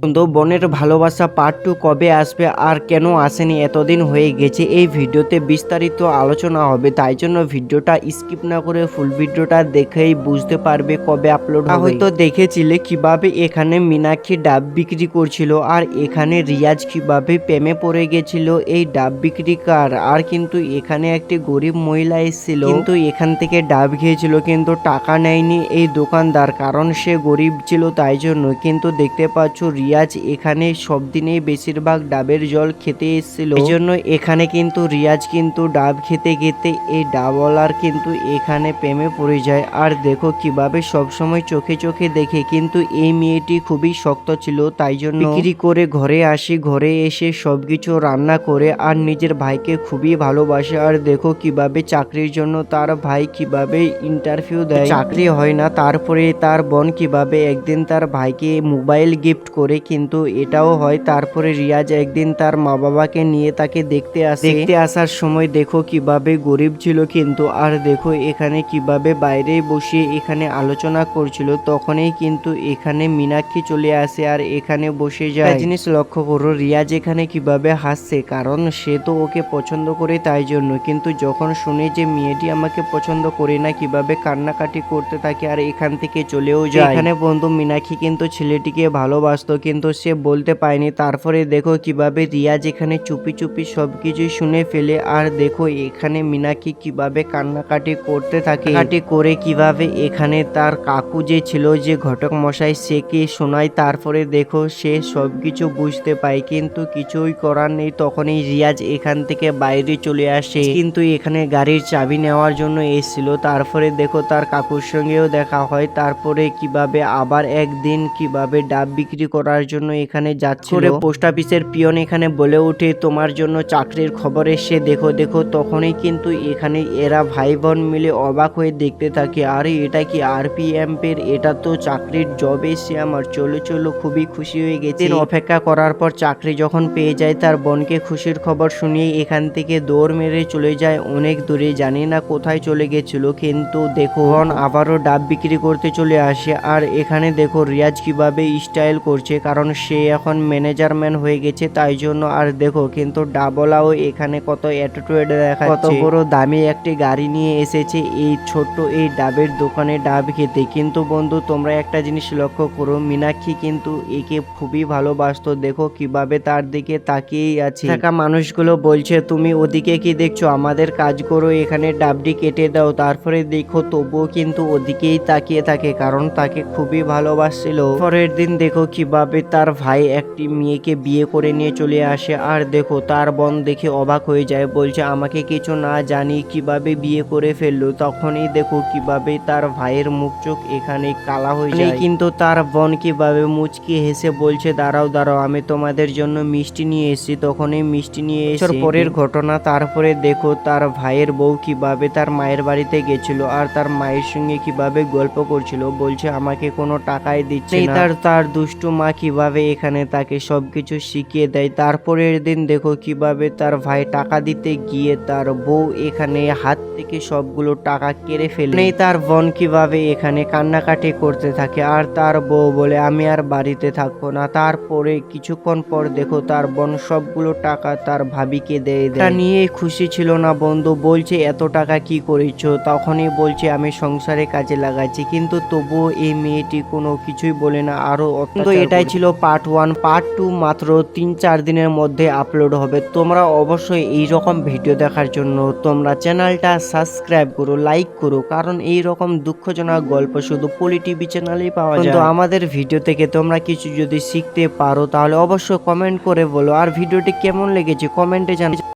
তো বনের ভালোবাসা পার্ট টু কবে আসবে আর কেন আসেনি, এতদিন হয়ে গেছে। এই ভিডিওতে বিস্তারিত আলোচনা হবে, তাই জন্য ভিডিওটা স্কিপ না করে ফুল ভিডিওটা দেখেই বুঝতে পারবে কবে আপলোড হয়তো দেখেছিলে কীভাবে এখানে মীনাক্ষী ডাব বিক্রি করছিল আর এখানে রিয়াজ কীভাবে প্রেমে পড়ে গেছিল এই ডাব বিক্রিকার আর কিন্তু এখানে একটি গরিব মহিলা এসেছিল, কিন্তু এখান থেকে ডাব খেয়েছিল, কিন্তু টাকা নেয়নি এই দোকানদার, কারণ সে গরিব ছিল তাই জন্য। কিন্তু দেখতে পাচ্ছ রিয়াজ এখানে সব দিনেই বেশিরভাগ ডাবের জল খেতে এসেছিল। এই জন্য এখানে কিন্তু রিয়াজ কিন্তু ডাব খেতে খেতে এই ডাবওয়ালার কিন্তু এখানে প্রেমে পড়ে যায়। আর দেখো কীভাবে সবসময় চোখে চোখে দেখে কিন্তু এই মেয়েটি খুবই শক্ত ছিল, তাই জন্য বিক্রি করে ঘরে আসি, ঘরে এসে সবকিছু রান্না করে আর নিজের ভাইকে খুবই ভালোবাসে। আর দেখো কীভাবে চাকরির জন্য তার ভাই কীভাবে ইন্টারভিউ দেয়। চাকরি হয় না, তারপরে তার বোন কীভাবে একদিন তার ভাইকে মোবাইল গিফট করে কিন্তু এটাও হয় তারপরে রিয়াজ একদিন তার মা বাবাকে নিয়ে তাকে দেখতে আসে। দেখতে আসার সময় দেখো কীভাবে গরিব ছিল কিন্তু, আর দেখো এখানে কীভাবে বাইরে বসে এখানে আলোচনা করছিল। তখনই কিন্তু এখানে মীনাক্ষী চলে আসে আর এখানে বসে যায়। জিনিস লক্ষ্য করো, রিয়াজ এখানে কীভাবে হাসছে, কারণ সে তো ওকে পছন্দ করে তাই জন্য। কিন্তু যখন শুনে যে মেয়েটি আমাকে পছন্দ করে না, কীভাবে কান্নাকাটি করতে থাকে আর এখান থেকে চলেও যায়। এখানে বন্ধু মীনাক্ষী কিন্তু ছেলেটিকে ভালোবাসতো কিন্তু সে বলতে পায়নি তারপরে দেখো কীভাবে রিয়াজ এখানে চুপি চুপি সবকিছুই শুনে ফেলে, আর দেখো এখানে মীনাক্ষী কীভাবে কান্নাকাটি করতে থাকে। কাটি করে কীভাবে এখানে তার কাকু যে ছিল যে ঘটক মশাই, সে সেকে শোনায়? তারপরে দেখো সে সব কিছু বুঝতে পায়, কিন্তু কিছুই করার নেই। তখনই রিয়াজ এখান থেকে বাইরে চলে আসে। কিন্তু এখানে গাড়ির চাবি নেওয়ার জন্য এসেছিল। তারপরে দেখো তার কাকুর সঙ্গেও দেখা হয়। তারপরে কীভাবে আবার একদিন কীভাবে ডাব বিক্রি করার জন্য এখানে যাচ্ছিল। পোস্ট অফিসের পিয়ন এখানে বলে ওঠে তোমার জন্য চাকরির খবর এসে দেখো দেখো। তখনই কিন্তু এখানে এরা ভাই বোন মিলে অবাক হয়ে দেখতে থাকে আরে এটা কি আরপিএম এর? এটা তো চাকরির জব এসে আমার। চলো চলো। খুবই খুশি হয়ে গেছে। অপেক্ষা করার পর চাকরি যখন পেয়ে যায় তার বোনকে খুশির খবর শুনিয়ে এখান থেকে দৌড় মেরে চলে যায়। অনেক দূরে জানি না কোথায় চলে গেছিল কিন্তু দেখো হন আবারও ডাব বিক্রি করতে চলে আসে। আর এখানে দেখো রিয়াজ কীভাবে স্টাইল করছে কারণ সে এখন ম্যানেজারম্যান হয়ে গেছে, তাই জন্য আর দেখো কিন্তু ডাবলাও এখানে কত অ্যাটিটিউড দেখা কত বড় দামি একটি গাড়ি নিয়ে এসেছে এই ছোট্ট এই ডাবের দোকানে ডাব খেতে। কিন্তু বন্ধু, তোমরা একটা জিনিস লক্ষ্য করো, মীনাক্ষী কিন্তু একে খুবই ভালোবাসতো। দেখো কীভাবে তার দিকে তাকিয়েই আছে। থাকা মানুষগুলো বলছে, তুমি ওদিকে কি দেখছ? আমাদের কাজ করো, এখানে ডাবটি কেটে দাও। তারপরে দেখো তবুও কিন্তু ওদিকেই তাকিয়ে থাকে, কারণ তাকে খুবই ভালোবাসছিল। পরের দিন দেখো কীভাবে তার ভাই একটি মেয়েকে বিয়ে করে নিয়ে চলে আসে। আর দেখো তার বোন দেখে অবাক হয়ে যায় বলছে আমাকে কিছু না জানি কীভাবে বিয়ে করে ফেলল। তখনই দেখো কীভাবে তার ভাইয়ের মুখ চোখ এখানে কালা হয়ে যায়। কিন্তু তার বোন কীভাবে মুচকি হেসে বলছে দাঁড়াও দাঁড়াও আমি তোমাদের জন্য মিষ্টি নিয়ে এসেছি। তখনই মিষ্টি নিয়ে এসে পরের ঘটনা তারপরে দেখো তার ভাইয়ের বউ কীভাবে তার মায়ের বাড়িতে গেছিল আর তার মায়ের সঙ্গে কীভাবে গল্প করছিল। বলছে আমাকে কোনো টাকাই দিচ্ছে না। তার তার দুষ্টু মা কীভাবে এখানে তাকে সব কিছু শিখিয়ে দেয়। তারপরের দিন দেখো কীভাবে তার ভাই টাকা দিতে গিয়ে তার বউ এখানে হাত থেকে সবগুলো টাকা কেড়ে ফেলে। নেই তার বোন কীভাবে এখানে কান্নাকাটি করতে থাকে আর তার বউ বলে, আমি আর বাড়িতে থাকব না। তারপরে কিছুক্ষণ পর দেখো তার বোন সবগুলো টাকা তার ভাবিকে দিয়ে তা নিয়ে খুশি ছিল না, বন্ধু বলছে, এত টাকা কি করেছ? তখনই বলছে, আমি সংসারে কাজে লাগাচ্ছি। কিন্তু তবুও এই মেয়েটি কোনো কিছুই বলে না আরও তো এটাই ছিল পার্ট ওয়ান পার্ট টু মাত্র তিন চার দিনের মধ্যে আপলোড হবে। তোমরা অবশ্যই এই রকম ভিডিও দেখার জন্য তোমরা চ্যানেলটা সাবস্ক্রাইব করো লাইক করো কারণ এই রকম দুঃখজনক গল্প শুধু পলি টিভি চ্যানেলেই পাওয়া যায়। তো আমাদের ভিডিও থেকে তোমরা কিছু যদি শিখতে পারো তাহলে অবশ্যই কমেন্ট করে বলো। আর ভিডিওটি কেমন লেগেছে? কমেন্টে জানা